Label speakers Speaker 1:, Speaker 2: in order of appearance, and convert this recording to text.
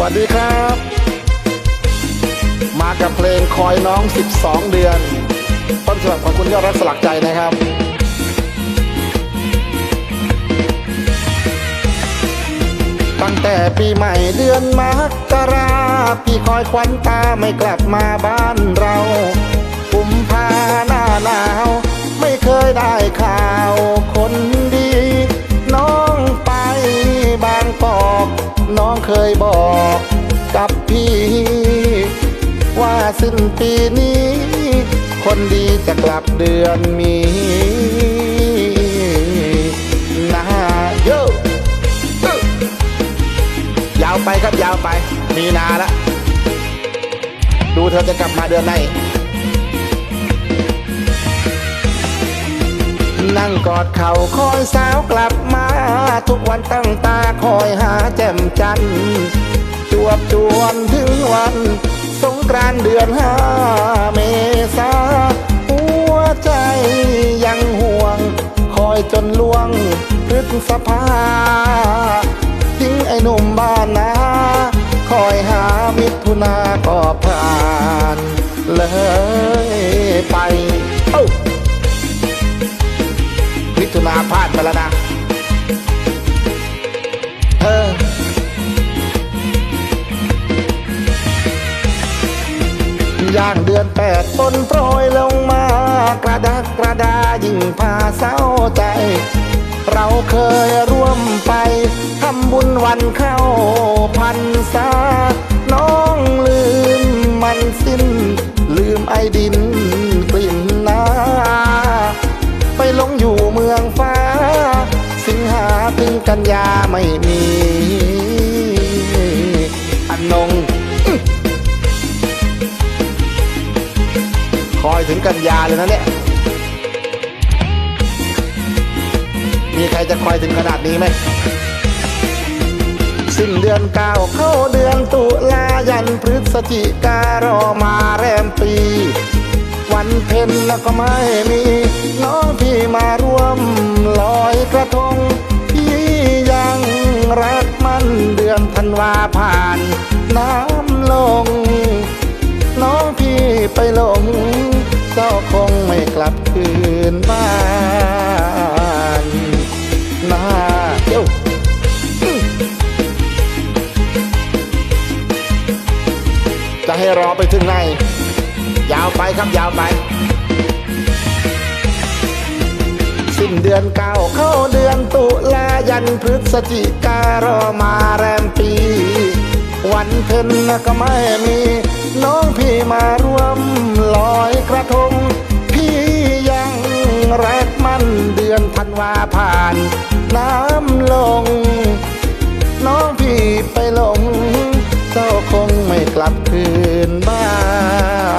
Speaker 1: วัสดีครับ มากับเพลงคอยน้อง 12 เดือน ต้นฉบับของคุณยอดรักสลักใจนะครับตั้งแต่ปีใหม่เดือนมกราพี่คอยควันตาไม่กลับมาบ้านเรากุมภาหน้าหนาว ไม่เคยได้ข่าวคน น้องเคยบอกกับพี่ ว่าสิ้นปีนี้ คนดีจะกลับเดือนมีนาโยยาวไปครับยาวไป มีนาละ ดูเธอจะกลับมาเดือนไหน นั่งกอดเข่าคอยสาวกลับมา ทุกวันตั้งตาคอยหาแจ่มจันจวบจวนถึงวัน สงกรานต์เดือนห้าเมษาหัวใจยังห่วง คอยจนล่วงพฤษภาทิ้งไอ้หนุ่มบ้านนาคอยหามิถุนาก็ผ่านเลย ย่างเดือนแปดฝนโปรยลงมากระดักกระดายิ่งพาเศร้าใจ เราเคยร่วมไปทำบุญวันเข้าพันษาน้องลืมมันสิ้น ลืมไอ้ดินกลิ่นนาไปหลงอยู่เมืองฟ้า สิงหาถึงกันยาไม่มี อันนง คอยถึงกันยาเลยนะเนี่ย มีใครจะคอยถึงขนาดนี้ไหม สิ้นเดือนเก้าเข้าเดือนตุลายันพฤศจิการอมาแรมปี วันเพ็ญแล้วก็ไม่มี น้องพี่มาร่วมลอยกระทง พี่ยังรักมันเดือนธันวาผ่าน ไปหลงเจ้าคงไม่กลับคืนบ้านนาเดี๋ยวจะให้รอไปถึงไหน ยาวไปครับยาวไป สิ้นเดือนเก้าเข้าเดือนตุลายันพฤศจิการอมาแรมปี วันเพ็ญก็ไม่มี มาร่วมลอยกระทง พี่ยังรักมันเดือนธันวาผ่าน น้ำลง น้องพี่ไปหลง เจ้าคงไม่กลับคืนบ้าน